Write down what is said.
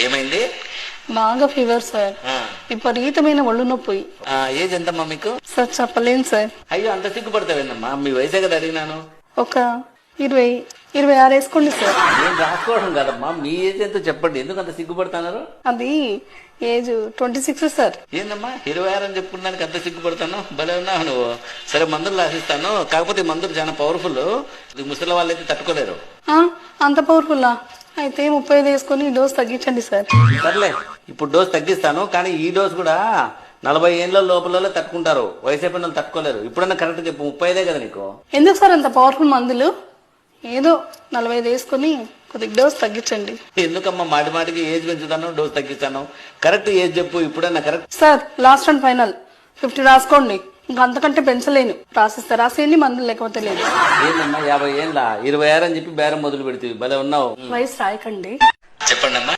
ఏమైంది? బాగా fever sir విపరీతమైన ఒళ్ళు నొప్పి. ఏజ్ ఎంతమ్మా మీకు? సార్ చెప్పలేను సార్ అయ్యో అంత సిగ్గుపడతావేందమ్మా? మీ వయసే కదా అడిగినాను ఒక ఇరవై ఇరవై ఆరు వేసుకోండి సార్ నేను రాసుకోవడం కదమ్మా. మీ ఏజ్ ఎంతో చెప్పండి. ఎందుకు అంత సిగ్గుపడుతున్నారు? అది ఏజ్ ట్వంటీ సిక్స్ సార్ ఏందమ్మా? ఇరవై ఆరు అని చెప్పుకున్నానికి అంత సిగ్గుపడతాను భలే ఉన్నావు నువ్వు. సరే మందులు రాసిస్తాను. కాకపోతే మందులు చాలా పవర్ఫుల్ ముసలి వాళ్ళైతే తట్టుకోలేరు. ఆ, అంత పవర్ఫుల్లా అయితే ముప్పై ఐదు వేసుకొని డోస్ తగ్గించండి సార్. సర్లే ఇప్పుడు డోస్ తగ్గిస్తాను కానీ ఈ డోస్ కూడా నలభై ఏళ్ళ లోపల తట్టుకుంటారు. వయసు అయిపోయిన వాళ్ళు తట్టుకోలేరు. ఇప్పుడన్నా కరెక్ట్ చెప్పు ముప్పై ఐదే కదా నీకు? ఎందుకు సార్ అంత పవర్ఫుల్ మందులు? ఏదో నలభై ఐదు వేసుకొని కొద్దిగా డోస్ తగ్గించండి. ఎందుకమ్మా మాటి మాటికి ఏజ్ పెంచుతాను డోస్ తగ్గిస్తాను? కరెక్ట్ ఏజ్ చెప్పు ఇప్పుడన్నా correct sir last and final fifty రాసుకోండి. ఇంకా అంతకంటే పెంచలేను. రాసిస్తే. రాసేయండి మందులు లేకపోతే లేదు. ఏందమ్మా యాభై ఏళ్ళ? ఇరవై ఆరు అని చెప్పి బేరం మొదలు పెడుతుంది భలే ఉన్నావు. వయసు రాయకండి. చెప్పండి అమ్మా